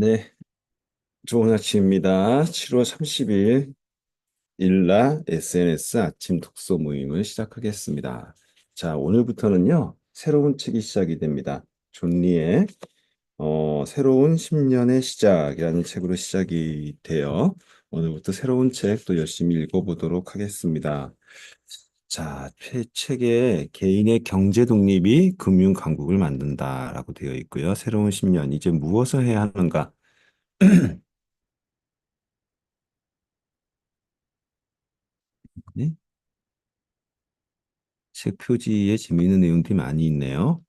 네, 좋은 아침입니다. 7월 30일 일라 SNS 아침 독서 모임을 시작하겠습니다. 자, 오늘부터는요, 새로운 책이 시작이 됩니다. 존 리의 어, 새로운 10년의 시작이라는 책으로 시작이 돼요. 오늘부터 새로운 책 또 열심히 읽어보도록 하겠습니다. 자, 최- 책에 개인의 경제 독립이 금융 강국을 만든다라고 되어 있고요. 새로운 10년, 이제 무엇을 해야 하는가? 네? 책 표지에 재미있는 내용들이 많이 있네요.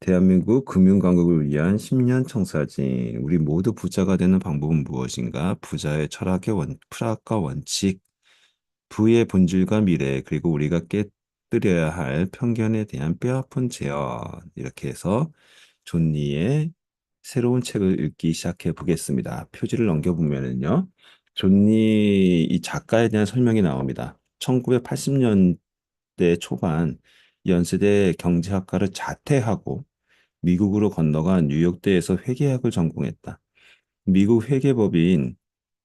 대한민국 금융강국을 위한 10년 청사진. 우리 모두 부자가 되는 방법은 무엇인가? 부자의 철학의 원, 철학과 원칙, 부의 본질과 미래, 그리고 우리가 깨뜨려야 할 편견에 대한 뼈아픈 제언. 이렇게 해서 존니의 새로운 책을 읽기 시작해 보겠습니다. 표지를 넘겨보면은요. 존니 이 작가에 대한 설명이 나옵니다. 1980년대 초반 연세대 경제학과를 자퇴하고 미국으로 건너가 뉴욕대에서 회계학을 전공했다. 미국 회계법인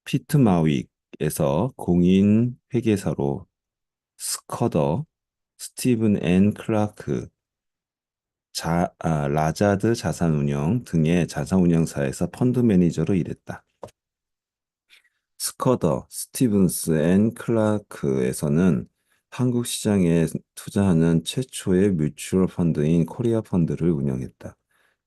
피트 마윅 에서 공인 회계사로 스커더, 스티븐 앤 클라크, 자, 아, 라자드 자산운용 등의 자산운용사에서 펀드 매니저로 일했다. 스커더, 스티븐스 앤 클라크에서는 한국 시장에 투자하는 최초의 뮤추얼 펀드인 코리아 펀드를 운영했다.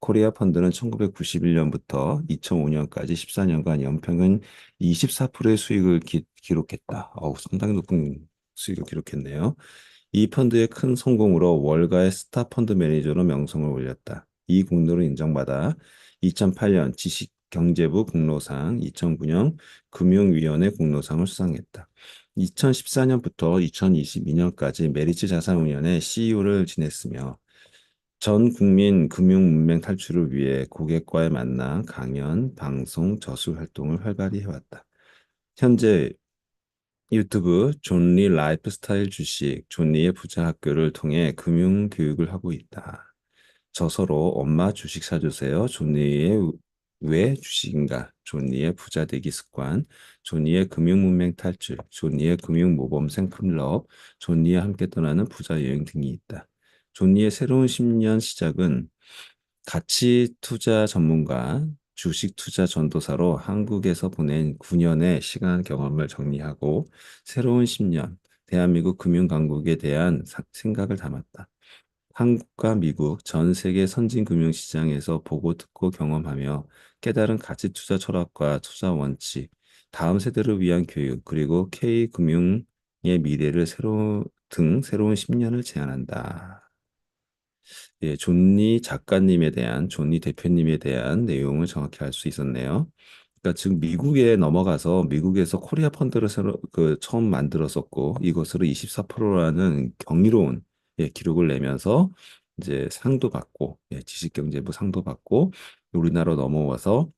코리아 펀드는 1991년부터 2005년까지 14년간 연평균 24%의 수익을 기, 록했다 어우, 상당히 높은 수익을 기록했네요. 이 펀드의 큰 성공으로 월가의 스타 펀드 매니저로 명성을 올렸다. 이 공로를 인정받아 2008년 지식경제부 공로상, 2009년 금융위원회 공로상을 수상했다. 2014년부터 2022년까지 메리츠 자산운용의 CEO를 지냈으며 전 국민 금융 문맹 탈출을 위해 고객과의 만남, 강연, 방송, 저술 활동을 활발히 해왔다. 현재 유튜브 존리 라이프 스타일 주식, 존리의 부자 학교를 통해 금융 교육을 하고 있다. 저서로 엄마 주식 사주세요. 존리의 왜 주식인가? 존리의 부자 되기 습관, 존리의 금융 문맹 탈출, 존리의 금융 모범생 클럽, 존리와 함께 떠나는 부자 여행 등이 있다. 존리의 새로운 10년 시작은 가치 투자 전문가, 주식 투자 전도사로 한국에서 보낸 9년의 시간 경험을 정리하고 새로운 10년 대한민국 금융 강국에 대한 사- 생각을 담았다. 한국과 미국, 전 세계 선진 금융 시장에서 보고 듣고 경험하며 깨달은 가치 투자 철학과 투자 원칙, 다음 세대를 위한 교육, 그리고 K 금융의 미래를 새로 등 새로운 10년을 제안한다. 예, 존니 작가님에 대한, 존니 대표님에 대한 내용을 정확히 알 수 있었네요. 그러니까 지금 미국에 넘어가서 미국에서 코리아 펀드를 새로 그 처음 만들었었고 이것으로 24%라는 경이로운 예, 기록을 내면서 이제 상도 받고 예, 지식경제부 상도 받고 우리나라로 넘어와서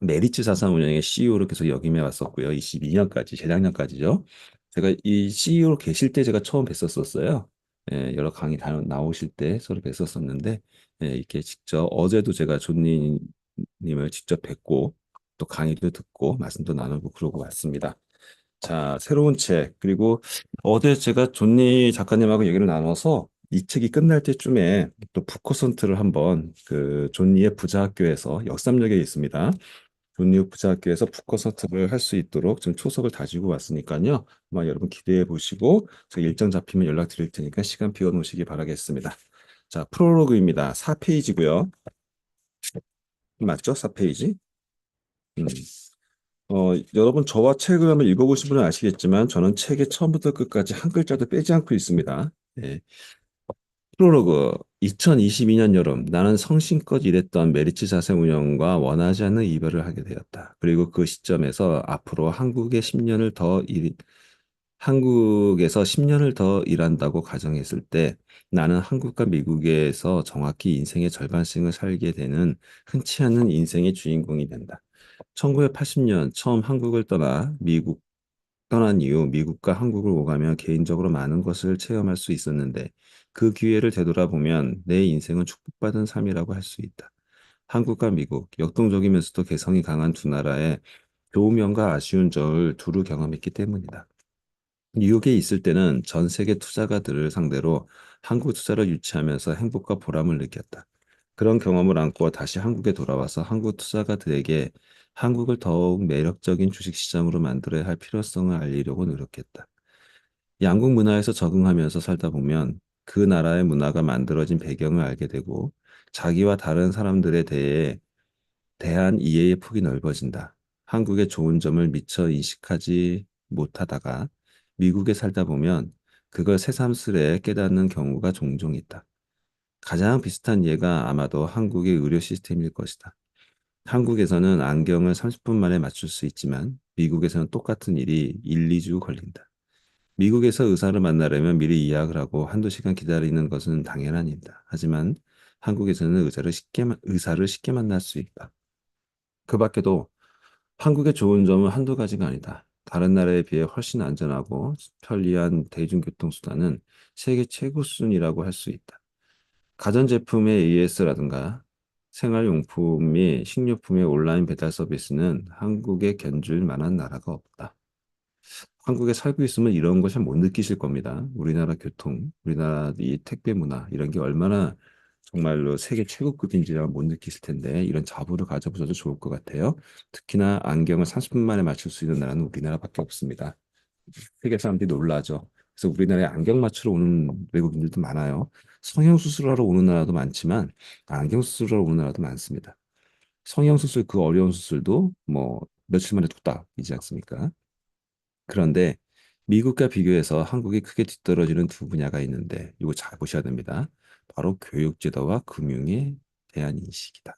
메리츠 자산운용의 CEO로 계속 역임해 왔었고요. 22년까지 재작년까지죠. 제가 이 CEO로 계실 때 제가 처음 뵀었었어요. 예, 여러 강의 다 나오실 때 서로 뵀었었는데 예, 이렇게 직접 어제도 제가 존니님을 직접 뵙고 또 강의도 듣고 말씀도 나누고 그러고 왔습니다. 자, 새로운 책 그리고 어제 제가 존니 작가님하고 얘기를 나눠서 이 책이 끝날 때쯤에 또 북커선트를 한번 그 존니의 부자학교에서 역삼역에 있습니다. 존니 부자학교에서 북커선트를 할 수 있도록 지금 초석을 다지고 왔으니까요. 아마 여러분 기대해 보시고 제가 일정 잡히면 연락 드릴 테니까 시간 비워 놓으시기 바라겠습니다. 자, 프롤로그입니다. 4페이지고요. 맞죠? 4페이지. 음. 어, 여러분 저와 책을 한번 읽어보신 분은 아시겠지만 저는 책의 처음부터 끝까지 한 글자도 빼지 않고 있습니다. 예. 프롤로그 2022년 여름 나는 성심껏 일했던 메리츠 자산운용과 원하지 않는 이별을 하게 되었다. 그리고 그 시점에서 앞으로 한국에 10년을 더 일, 한국에서 10년을 더 일한다고 가정했을 때 나는 한국과 미국에서 정확히 인생의 절반씩을 살게 되는 흔치 않은 인생의 주인공이 된다. 1980년 처음 한국을 떠나 미국 떠난 이후 미국과 한국을 오가며 개인적으로 많은 것을 체험할 수 있었는데 그 기회를 되돌아보면 내 인생은 축복받은 삶이라고 할 수 있다. 한국과 미국, 역동적이면서도 개성이 강한 두 나라의 좋은 면과 아쉬운 점을 두루 경험했기 때문이다. 뉴욕에 있을 때는 전 세계 투자가들을 상대로 한국 투자를 유치하면서 행복과 보람을 느꼈다. 그런 경험을 안고 다시 한국에 돌아와서 한국 투자가들에게 한국을 더욱 매력적인 주식시장으로 만들어야 할 필요성을 알리려고 노력했다. 양국 문화에서 적응하면서 살다 보면 그 나라의 문화가 만들어진 배경을 알게 되고 자기와 다른 사람들에 대해 대한 이해의 폭이 넓어진다. 한국의 좋은 점을 미처 인식하지 못하다가 미국에 살다 보면 그걸 새삼스레 깨닫는 경우가 종종 있다. 가장 비슷한 예가 아마도 한국의 의료 시스템일 것이다. 한국에서는 안경을 30분 만에 맞출 수 있지만 미국에서는 똑같은 일이 1, 2주 걸린다. 미국에서 의사를 만나려면 미리 예약을 하고 한두 시간 기다리는 것은 당연한 일이다. 하지만 한국에서는 의사를 쉽게, 의사를 쉽게 만날 수 있다. 그 밖에도 한국의 좋은 점은 한두 가지가 아니다. 다른 나라에 비해 훨씬 안전하고 편리한 대중교통수단은 세계 최고 수준이라고 할 수 있다. 가전제품의 AS라든가 생활용품 및 식료품의 온라인 배달 서비스는 한국에 견줄 만한 나라가 없다. 한국에 살고 있으면 이런 걸 잘 못 느끼실 겁니다. 우리나라 교통, 우리나라 이 택배 문화 이런 게 얼마나 정말로 세계 최고급인지를 못 느끼실 텐데 이런 자부를 가져보셔도 좋을 것 같아요. 특히나 안경을 30분 만에 맞출 수 있는 나라는 우리나라밖에 없습니다. 세계 사람들이 놀라죠. 그래서 우리나라에 안경 맞추러 오는 외국인들도 많아요. 성형수술하러 오는 나라도 많지만 안경 수술하러 오는 나라도 많습니다. 성형수술 그 어려운 수술도 뭐 며칠 만에 뚝딱이지 않습니까? 그런데 미국과 비교해서 한국이 크게 뒤떨어지는 두 분야가 있는데 이거 잘 보셔야 됩니다. 바로 교육제도와 금융에 대한 인식이다.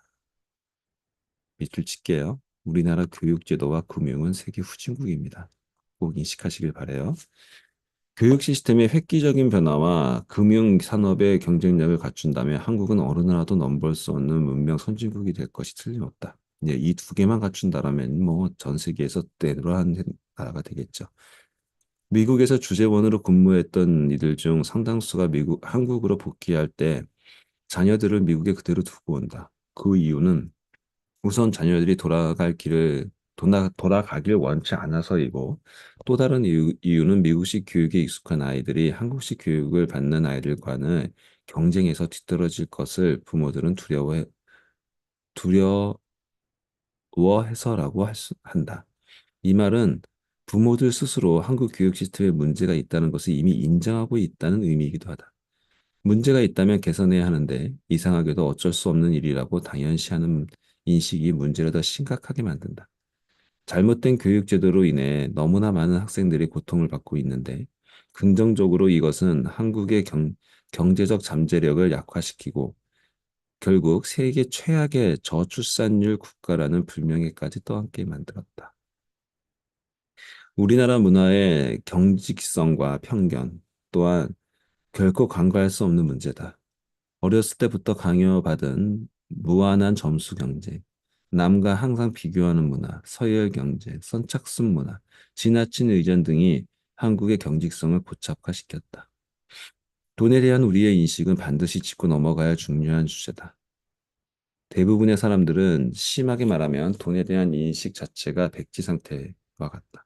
밑줄 칠게요. 우리나라 교육제도와 금융은 세계 후진국입니다. 꼭 인식하시길 바래요. 교육 시스템의 획기적인 변화와 금융 산업의 경쟁력을 갖춘다면 한국은 어느 나라도 넘볼 수 없는 문명 선진국이 될 것이 틀림없다. 이두 개만 갖춘다라면 뭐 전 세계에서 대도한 나라가 되겠죠. 미국에서 주재원으로 근무했던 이들 중 상당수가 미국, 한국으로 복귀할 때 자녀들을 미국에 그대로 두고 온다. 그 이유는 우선 자녀들이 돌아갈 길을 돌아, 돌아가길 원치 않아서이고 또 다른 이유, 이유는 미국식 교육에 익숙한 아이들이 한국식 교육을 받는 아이들과는 경쟁에서 뒤떨어질 것을 부모들은 두려워해, 두려워해서라고 할 수, 한다. 이 말은 부모들 스스로 한국 교육 시스템에 문제가 있다는 것을 이미 인정하고 있다는 의미이기도 하다. 문제가 있다면 개선해야 하는데 이상하게도 어쩔 수 없는 일이라고 당연시하는 인식이 문제를 더 심각하게 만든다. 잘못된 교육 제도로 인해 너무나 많은 학생들이 고통을 받고 있는데 긍정적으로 이것은 한국의 경, 경제적 잠재력을 약화시키고 결국 세계 최악의 저출산율 국가라는 불명예까지 떠안게 만들었다. 우리나라 문화의 경직성과 편견 또한 결코 간과할 수 없는 문제다. 어렸을 때부터 강요받은 무한한 점수 경쟁, 남과 항상 비교하는 문화, 서열 경제, 선착순 문화, 지나친 의견 등이 한국의 경직성을 고착화시켰다. 돈에 대한 우리의 인식은 반드시 짚고 넘어가야 할 중요한 주제다. 대부분의 사람들은 심하게 말하면 돈에 대한 인식 자체가 백지 상태와 같다.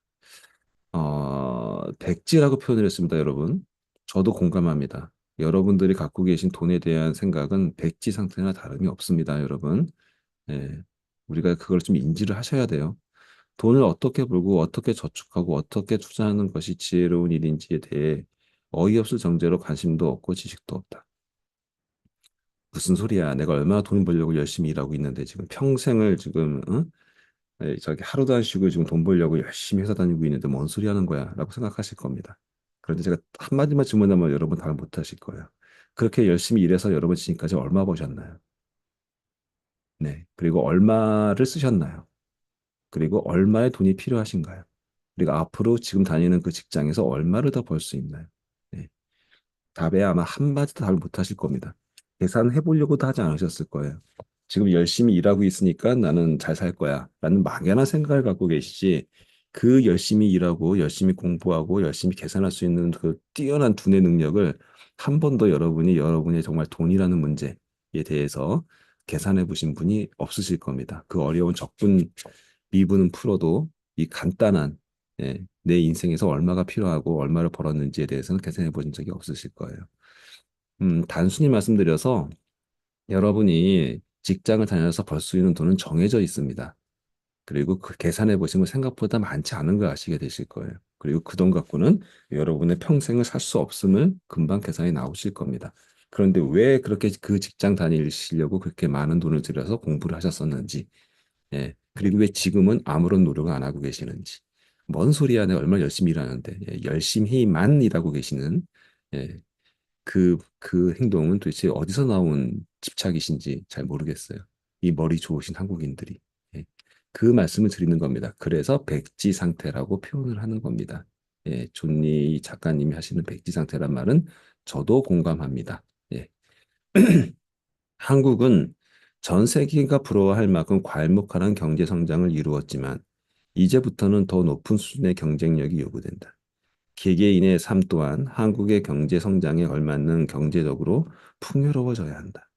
어, 백지라고 표현을 했습니다, 여러분. 저도 공감합니다. 여러분들이 갖고 계신 돈에 대한 생각은 백지 상태나 다름이 없습니다, 여러분. 예, 우리가 그걸 좀 인지를 하셔야 돼요. 돈을 어떻게 벌고 어떻게 저축하고 어떻게 투자하는 것이 지혜로운 일인지에 대해 어이없을 정제로 관심도 없고 지식도 없다. 무슨 소리야? 내가 얼마나 돈 벌려고 열심히 일하고 있는데 지금 평생을 지금 응? 에, 저기 하루도 안 쉬고 지금 돈 벌려고 열심히 회사 다니고 있는데 뭔 소리 하는 거야? 라고 생각하실 겁니다. 그런데 제가 한마디만 질문하면 여러분 답을 못 하실 거예요. 그렇게 열심히 일해서 여러분 지금까지 얼마 버셨나요? 네. 그리고 얼마를 쓰셨나요? 그리고 얼마의 돈이 필요하신가요? 그리고 앞으로 지금 다니는 그 직장에서 얼마를 더 벌 수 있나요? 네. 답에 아마 한마디도 답을 못 하실 겁니다. 계산해 보려고도 하지 않으셨을 거예요. 지금 열심히 일하고 있으니까 나는 잘 살 거야. 라는 막연한 생각을 갖고 계시지, 그 열심히 일하고, 열심히 공부하고, 열심히 계산할 수 있는 그 뛰어난 두뇌 능력을 한 번도 여러분이 여러분의 정말 돈이라는 문제에 대해서 계산해 보신 분이 없으실 겁니다. 그 어려운 적분 미분은 풀어도 이 간단한 예, 내 인생에서 얼마가 필요하고 얼마를 벌었는지에 대해서는 계산해 보신 적이 없으실 거예요. 음, 단순히 말씀드려서 여러분이 직장을 다녀서 벌 수 있는 돈은 정해져 있습니다. 그리고 그 계산해 보시면 생각보다 많지 않은 걸 아시게 되실 거예요. 그리고 그 돈 갖고는 여러분의 평생을 살 수 없음을 금방 계산이 나오실 겁니다. 그런데 왜 그렇게 그 직장 다니시려고 그렇게 많은 돈을 들여서 공부를 하셨었는지, 예. 그리고 왜 지금은 아무런 노력을 안 하고 계시는지. 뭔 소리야, 내가 얼마나 열심히 일하는데, 예. 열심히만 일하고 계시는, 예. 그, 그 행동은 도대체 어디서 나온 집착이신지 잘 모르겠어요. 이 머리 좋으신 한국인들이. 예. 그 말씀을 드리는 겁니다. 그래서 백지 상태라고 표현을 하는 겁니다. 예, 존니 작가님이 하시는 백지 상태란 말은 저도 공감합니다. 예. 한국은 전 세계가 부러워할 만큼 괄목하는 경제 성장을 이루었지만 이제부터는 더 높은 수준의 경쟁력이 요구된다. 개개인의 삶 또한 한국의 경제 성장에 걸맞는 경제적으로 풍요로워져야 한다.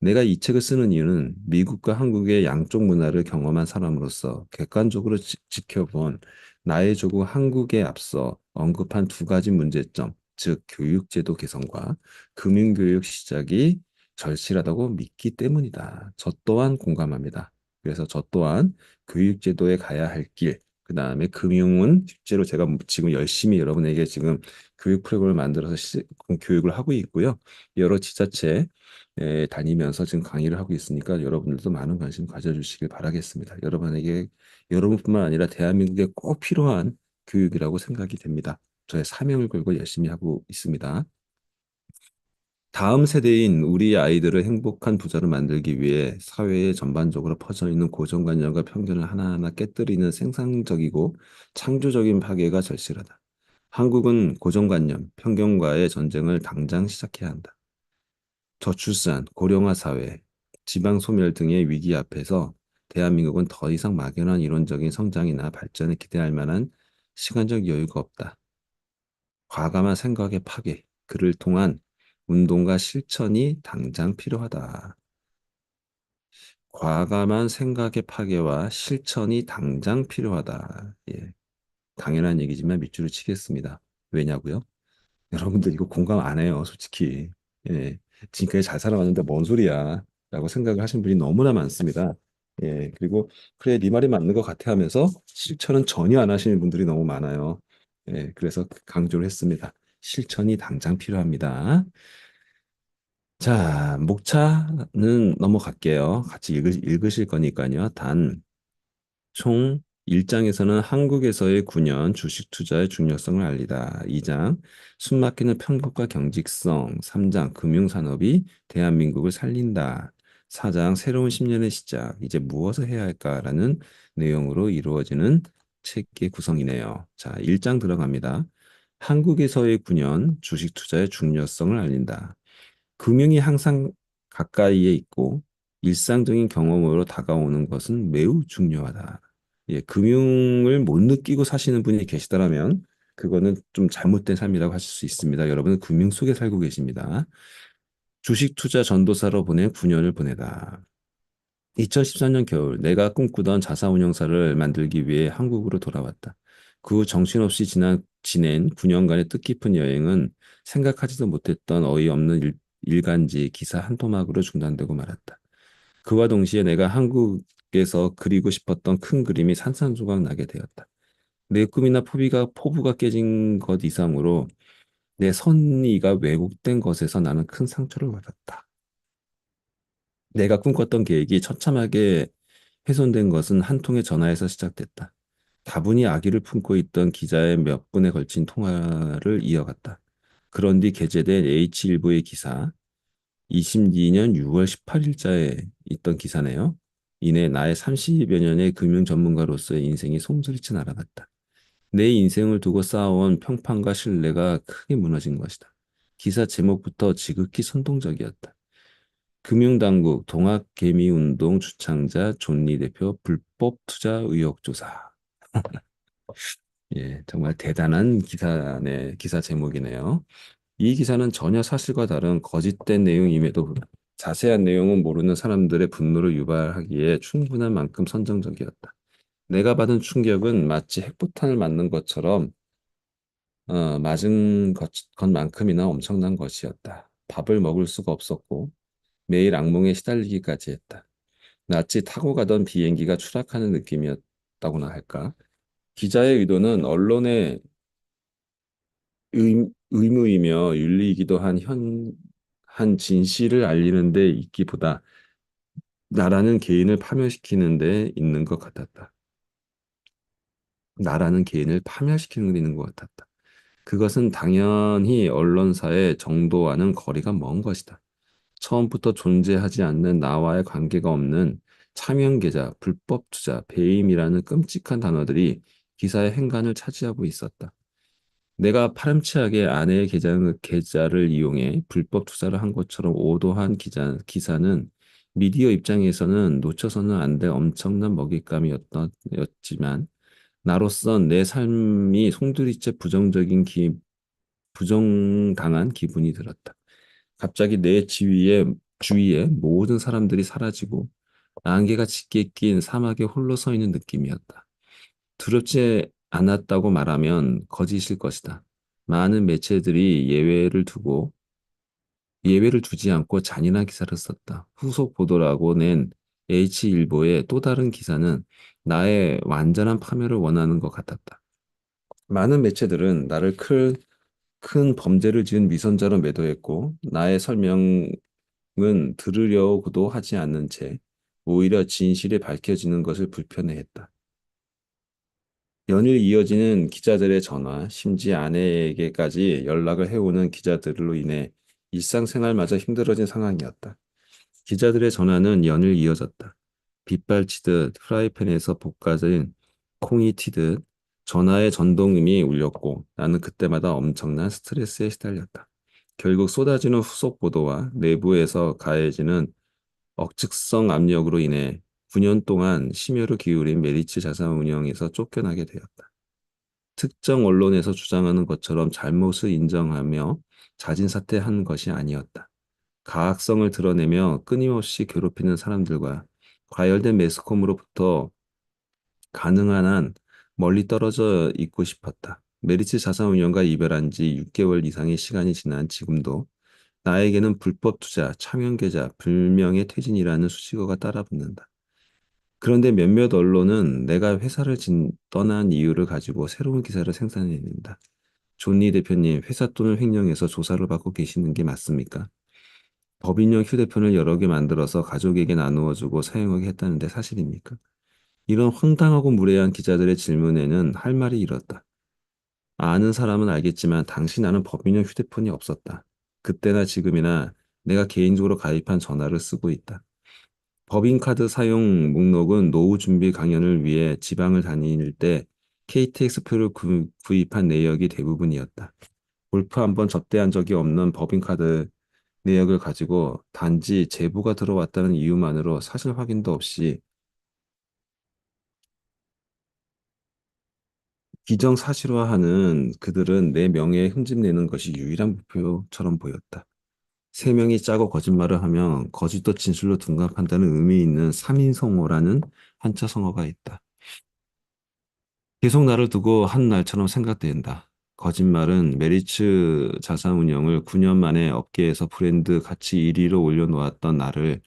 내가 이 책을 쓰는 이유는 미국과 한국의 양쪽 문화를 경험한 사람으로서 객관적으로 지, 지켜본 나의 조국 한국에 앞서 언급한 두 가지 문제점, 즉 교육제도 개선과 금융교육 시작이 절실하다고 믿기 때문이다. 저 또한 공감합니다. 그래서 저 또한 교육제도에 가야 할 길, 그 다음에 금융은 실제로 제가 지금 열심히 여러분에게 지금 교육 프로그램을 만들어서 시, 교육을 하고 있고요. 여러 지자체 에 다니면서 지금 강의를 하고 있으니까 여러분들도 많은 관심 가져주시길 바라겠습니다. 여러분에게 여러분뿐만 아니라 대한민국에 꼭 필요한 교육이라고 생각이 됩니다. 저의 사명을 걸고 열심히 하고 있습니다. 다음 세대인 우리 아이들을 행복한 부자로 만들기 위해 사회에 전반적으로 퍼져 있는 고정관념과 편견을 하나하나 깨뜨리는 생산적이고 창조적인 파괴가 절실하다. 한국은 고정관념, 편견과의 전쟁을 당장 시작해야 한다. 저출산, 고령화 사회, 지방 소멸 등의 위기 앞에서 대한민국은 더 이상 막연한 이론적인 성장이나 발전에 기대할 만한 시간적 여유가 없다. 과감한 생각의 파괴, 그를 통한 운동과 실천이 당장 필요하다. 과감한 생각의 파괴와 실천이 당장 필요하다. 예. 당연한 얘기지만 밑줄을 치겠습니다. 왜냐고요? 여러분들 이거 공감 안 해요, 솔직히. 예. 지금까지 잘 살아왔는데 뭔 소리야? 라고 생각을 하신 분이 너무나 많습니다. 예. 그리고 그래, 네 말이 맞는 것 같아 하면서 실천은 전혀 안 하시는 분들이 너무 많아요. 예. 그래서 강조를 했습니다. 실천이 당장 필요합니다. 자, 목차는 넘어갈게요. 같이 읽으, 읽으 실 거니까요. 단, 총 1장에서는 한국에서의 9년 주식 투자의 중요성을 알리다. 2장, 숨막히는 편법과 경직성. 3장, 금융산업이 대한민국을 살린다. 4장, 새로운 10년의 시작. 이제 무엇을 해야 할까라는 내용으로 이루어지는 책의 구성이네요. 자, 1장 들어갑니다. 한국에서의 9년 주식 투자의 중요성을 알린다. 금융이 항상 가까이에 있고 일상적인 경험으로 다가오는 것은 매우 중요하다. 예, 금융을 못 느끼고 사시는 분이 계시더라면 그거는 좀 잘못된 삶이라고 하실 수 있습니다. 여러분은 금융 속에 살고 계십니다. 주식 투자 전도사로 보낸 9년을 보내다. 2014년 겨울 내가 꿈꾸던 자사운용사를 만들기 위해 한국으로 돌아왔다. 그 정신없이 지난, 지낸 9년간의 뜻깊은 여행은 생각하지도 못했던 어이없는 일, 일간지 기사 한 토막으로 중단되고 말았다. 그와 동시에 내가 한국에서 그리고 싶었던 큰 그림이 산산조각 나게 되었다. 내 꿈이나 포비가 포부가 깨진 것 이상으로 내 선의가 왜곡된 것에서 나는 큰 상처를 받았다. 내가 꿈꿨던 계획이 처참하게 훼손된 것은 한 통의 전화에서 시작됐다. 다분히 악의를 품고 있던 기자의 몇 분에 걸친 통화를 이어갔다. 그런 뒤 게재된 H일보의 기사, 22년 6월 18일자에 있던 기사네요. 이내 나의 30여 년의 금융 전문가로서의 인생이 솜소리쳐 날아갔다. 내 인생을 두고 쌓아온 평판과 신뢰가 크게 무너진 것이다. 기사 제목부터 지극히 선동적이었다. 금융당국 동학개미운동 주창자 존리 대표 불법 투자 의혹 조사. 예, 정말 대단한 기사 네, 기사 제목이네요. 이 기사는 전혀 사실과 다른 거짓된 내용임에도 자세한 내용은 모르는 사람들의 분노를 유발하기에 충분한 만큼 선정적이었다. 내가 받은 충격은 마치 핵폭탄을 맞는 것처럼 어, 맞은 것, 것만큼이나 엄청난 것이었다. 밥을 먹을 수가 없었고 매일 악몽에 시달리기까지 했다. 마치 타고 가던 비행기가 추락하는 느낌이었다고나 할까? 기자의 의도는 언론의 의, 의무이며 윤리이기도 한 현, 한 진실을 알리는 데 있기보다 나라는 개인을 파멸시키는 데 있는 것 같았다. 나라는 개인을 파멸시키는 데 있는 것 같았다. 그것은 당연히 언론사의 정도와는 거리가 먼 것이다. 처음부터 존재하지 않는 나와의 관계가 없는 차명계좌, 불법 투자, 배임이라는 끔찍한 단어들이 기사의 행간을 차지하고 있었다. 내가 파렴치하게 아내의 계좌, 계좌를 이용해 불법 투자를 한 것처럼 오도한 기자, 기사는 미디어 입장에서는 놓쳐서는 안 될 엄청난 먹잇감이었지만 나로선 내 삶이 송두리째 부정적인 기, 부정당한 기분이 들었다. 갑자기 내 지위에, 주위에 모든 사람들이 사라지고 안개가 짙게 낀 사막에 홀로 서 있는 느낌이었다. 두렵지 않았다고 말하면 거짓일 것이다. 많은 매체들이 예외를 두고 예외를 두지 않고 잔인한 기사를 썼다. 후속 보도라고 낸 H일보의 또 다른 기사는 나의 완전한 파멸을 원하는 것 같았다. 많은 매체들은 나를 큰, 큰 범죄를 지은 미선자로 매도했고 나의 설명은 들으려고도 하지 않는 채 오히려 진실이 밝혀지는 것을 불편해했다. 연일 이어지는 기자들의 전화, 심지어 아내에게까지 연락을 해오는 기자들로 인해 일상생활마저 힘들어진 상황이었다. 기자들의 전화는 연일 이어졌다. 빗발치듯 프라이팬에서 볶아진 콩이 튀듯 전화의 전동음이 울렸고 나는 그때마다 엄청난 스트레스에 시달렸다. 결국 쏟아지는 후속 보도와 내부에서 가해지는 억측성 압력으로 인해 9년 동안 심혈을 기울인 메리츠 자산운용에서 쫓겨나게 되었다. 특정 언론에서 주장하는 것처럼 잘못을 인정하며 자진 사퇴한 것이 아니었다. 가학성을 드러내며 끊임없이 괴롭히는 사람들과 과열된 매스컴으로부터 가능한 한 멀리 떨어져 있고 싶었다. 메리츠 자산운용과 이별한 지 6개월 이상의 시간이 지난 지금도 나에게는 불법 투자, 차명 계좌, 불명예 퇴진이라는 수식어가 따라붙는다. 그런데 몇몇 언론은 내가 회사를 진, 떠난 이유를 가지고 새로운 기사를 생산해낸다. 존니 대표님, 회사 돈을 횡령해서 조사를 받고 계시는 게 맞습니까? 법인용 휴대폰을 여러 개 만들어서 가족에게 나누어 주고 사용하게 했다는데 사실입니까? 이런 황당하고 무례한 기자들의 질문에는 할 말이 이렇다. 아는 사람은 알겠지만 당신 아는 법인용 휴대폰이 없었다. 그때나 지금이나 내가 개인적으로 가입한 전화를 쓰고 있다. 법인카드 사용 목록은 노후 준비 강연을 위해 지방을 다닐 때 KTX표를 구, 구입한 내역이 대부분이었다. 골프 한 번 접대한 적이 없는 법인카드 내역을 가지고 단지 제보가 들어왔다는 이유만으로 사실 확인도 없이 기정사실화하는 그들은 내 명예에 흠집내는 것이 유일한 목표처럼 보였다. 세 명이 짜고 거짓말을 하면 거짓도 진실로 둔갑한다는 의미 있는 삼인 성어라는 한자 성어가 있다. 계속 나를 두고 한 날처럼 생각된다. 거짓말은 메리츠 자산운용을 9년 만에 업계에서 브랜드 가치 1위로 올려놓았던 나를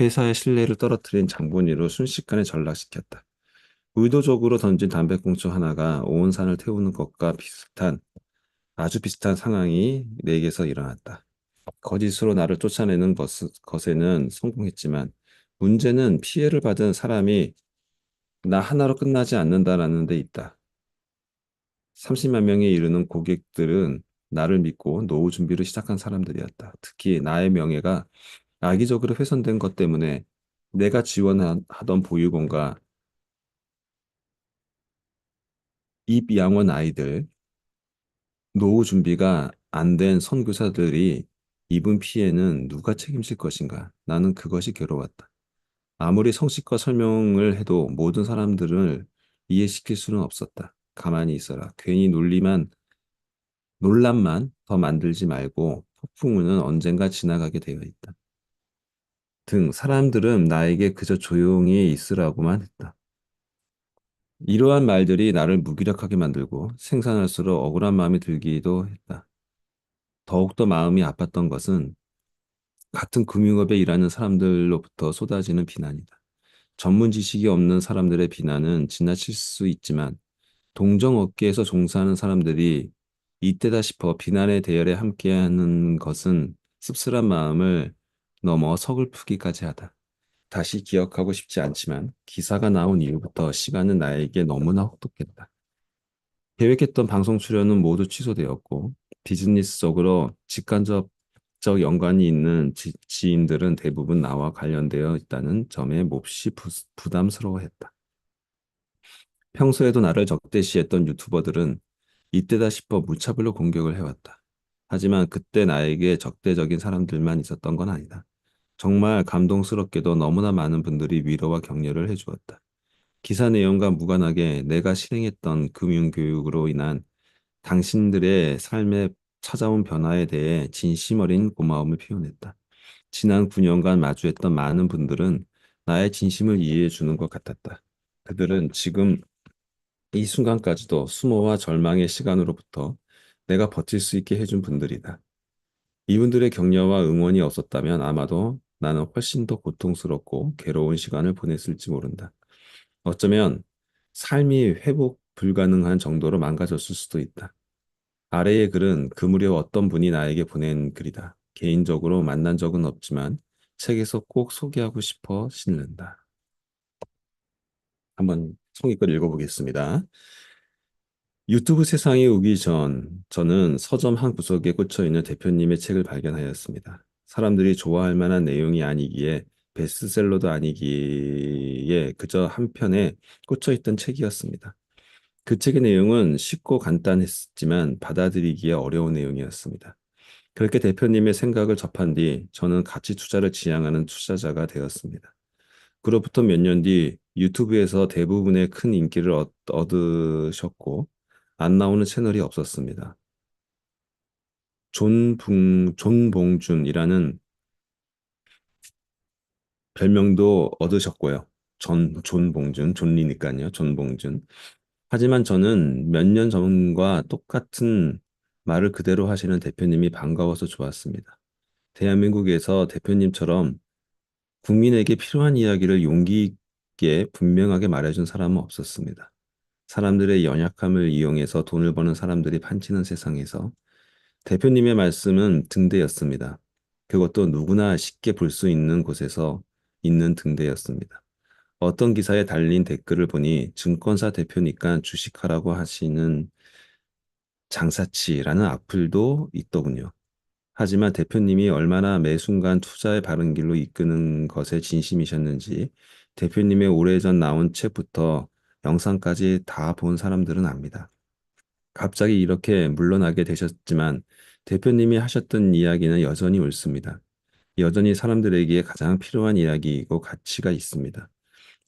회사의 신뢰를 떨어뜨린 장본인으로 순식간에 전락시켰다. 의도적으로 던진 담배꽁초 하나가 온 산을 태우는 것과 비슷한 아주 비슷한 상황이 내게서 일어났다. 거짓으로 나를 쫓아내는 것, 것에는 성공했지만 문제는 피해를 받은 사람이 나 하나로 끝나지 않는다라는 데 있다. 30만 명에 이르는 고객들은 나를 믿고 노후 준비를 시작한 사람들이었다. 특히 나의 명예가 악의적으로 훼손된 것 때문에 내가 지원하던 보육원과 입양원 아이들, 노후 준비가 안 된 선교사들이 입은 피해는 누가 책임질 것인가? 나는 그것이 괴로웠다. 아무리 성실과 설명을 해도 모든 사람들을 이해시킬 수는 없었다. 가만히 있어라. 괜히 논리만, 논란만 더 만들지 말고 폭풍우는 언젠가 지나가게 되어 있다. 등 사람들은 나에게 그저 조용히 있으라고만 했다. 이러한 말들이 나를 무기력하게 만들고 생산할수록 억울한 마음이 들기도 했다. 더욱더 마음이 아팠던 것은 같은 금융업에 일하는 사람들로부터 쏟아지는 비난이다. 전문 지식이 없는 사람들의 비난은 지나칠 수 있지만 동정 업계에서 종사하는 사람들이 이때다 싶어 비난의 대열에 함께하는 것은 씁쓸한 마음을 넘어 서글프기까지 하다. 다시 기억하고 싶지 않지만 기사가 나온 이후부터 시간은 나에게 너무나 혹독했다. 계획했던 방송 출연은 모두 취소되었고 비즈니스 적으로 직간접 적 연관이 있는 지, 지인들은 대부분 나와 관련되어 있다는 점에 몹시 부, 부담스러워했다. 평소에도 나를 적대시했던 유튜버들은 이때다 싶어 무차별로 공격을 해왔다. 하지만 그때 나에게 적대적인 사람들만 있었던 건 아니다. 정말 감동스럽게도 너무나 많은 분들이 위로와 격려를 해주었다. 기사 내용과 무관하게 내가 실행했던 금융교육으로 인한 당신들의 삶에 찾아온 변화에 대해 진심 어린 고마움을 표현했다. 지난 9년간 마주했던 많은 분들은 나의 진심을 이해해 주는 것 같았다. 그들은 지금 이 순간까지도 수모와 절망의 시간으로부터 내가 버틸 수 있게 해준 분들이다. 이분들의 격려와 응원이 없었다면 아마도 나는 훨씬 더 고통스럽고 괴로운 시간을 보냈을지 모른다. 어쩌면 삶이 회복 불가능한 정도로 망가졌을 수도 있다. 아래의 글은 그 무렵 어떤 분이 나에게 보낸 글이다. 개인적으로 만난 적은 없지만 책에서 꼭 소개하고 싶어 신는다. 한번 성의껏 읽어보겠습니다. 유튜브 세상에 오기 전 저는 서점 한 구석에 꽂혀 있는 대표님의 책을 발견하였습니다. 사람들이 좋아할 만한 내용이 아니기에 베스트셀러도 아니기에 그저 한 편에 꽂혀 있던 책이었습니다. 그 책의 내용은 쉽고 간단했지만 받아들이기에 어려운 내용이었습니다. 그렇게 대표님의 생각을 접한 뒤 저는 가치 투자를 지향하는 투자자가 되었습니다. 그로부터 몇 년 뒤 유튜브에서 대부분의 큰 인기를 얻, 얻으셨고 안 나오는 채널이 없었습니다. 존붕, 존봉준이라는 별명도 얻으셨고요. 존, 존봉준, 존리니까요. 존봉준. 하지만 저는 몇 년 전과 똑같은 말을 그대로 하시는 대표님이 반가워서 좋았습니다. 대한민국에서 대표님처럼 국민에게 필요한 이야기를 용기 있게 분명하게 말해준 사람은 없었습니다. 사람들의 연약함을 이용해서 돈을 버는 사람들이 판치는 세상에서 대표님의 말씀은 등대였습니다. 그것도 누구나 쉽게 볼 수 있는 곳에서 있는 등대였습니다. 어떤 기사에 달린 댓글을 보니 증권사 대표니까 주식하라고 하시는 장사치라는 악플도 있더군요. 하지만 대표님이 얼마나 매 순간 투자의 바른 길로 이끄는 것에 진심이셨는지 대표님의 오래전 나온 책부터 영상까지 다 본 사람들은 압니다. 갑자기 이렇게 물러나게 되셨지만 대표님이 하셨던 이야기는 여전히 옳습니다. 여전히 사람들에게 가장 필요한 이야기이고 가치가 있습니다.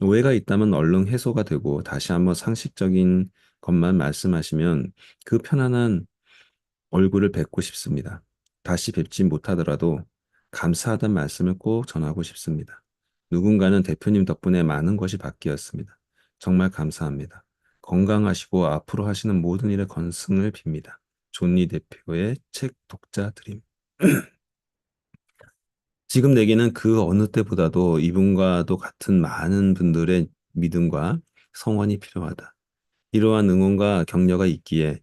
오해가 있다면 얼른 해소가 되고 다시 한번 상식적인 것만 말씀하시면 그 편안한 얼굴을 뵙고 싶습니다. 다시 뵙지 못하더라도 감사하다는 말씀을 꼭 전하고 싶습니다. 누군가는 대표님 덕분에 많은 것이 바뀌었습니다. 정말 감사합니다. 건강하시고 앞으로 하시는 모든 일에 건승을 빕니다. 존리 대표의 책 독자 드림. 지금 내게는 그 어느 때보다도 이분과도 같은 많은 분들의 믿음과 성원이 필요하다. 이러한 응원과 격려가 있기에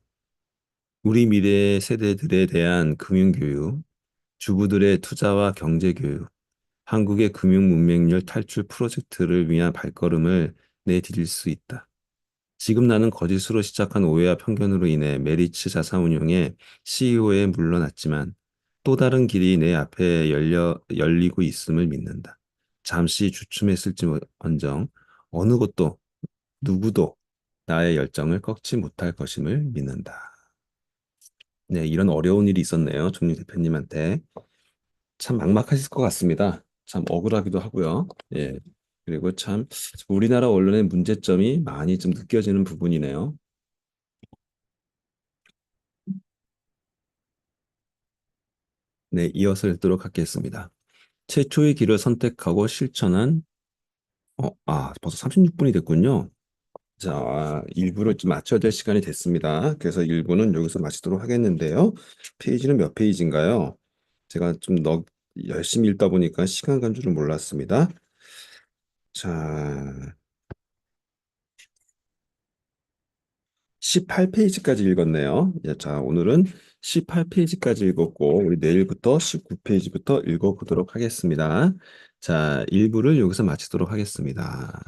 우리 미래 세대들에 대한 금융교육, 주부들의 투자와 경제교육, 한국의 금융 문맹률 탈출 프로젝트를 위한 발걸음을 내디딜 수 있다. 지금 나는 거짓으로 시작한 오해와 편견으로 인해 메리츠 자산운용의 CEO에 물러났지만 또 다른 길이 내 앞에 열려, 열리고 있음을 믿는다. 잠시 주춤했을지 언정 어느 곳도 누구도 나의 열정을 꺾지 못할 것임을 믿는다. 네, 이런 어려운 일이 있었네요. 종리 대표님한테. 참 막막하실 것 같습니다. 참 억울하기도 하고요. 예. 그리고 참 우리나라 언론의 문제점이 많이 좀 느껴지는 부분이네요. 네, 이어서 읽도록 하겠습니다. 최초의 길을 선택하고 실천한, 어, 아, 벌써 36분이 됐군요. 자, 1부를 좀 맞춰야 될 시간이 됐습니다. 그래서 1부는 여기서 마치도록 하겠는데요. 페이지는 몇 페이지인가요? 제가 좀 너, 열심히 읽다 보니까 시간 간 줄을 몰랐습니다. 자, 18페이지까지 읽었네요. 예, 자, 오늘은 18페이지까지 읽었고, 우리 내일부터 19페이지부터 읽어보도록 하겠습니다. 자, 1부를 여기서 마치도록 하겠습니다.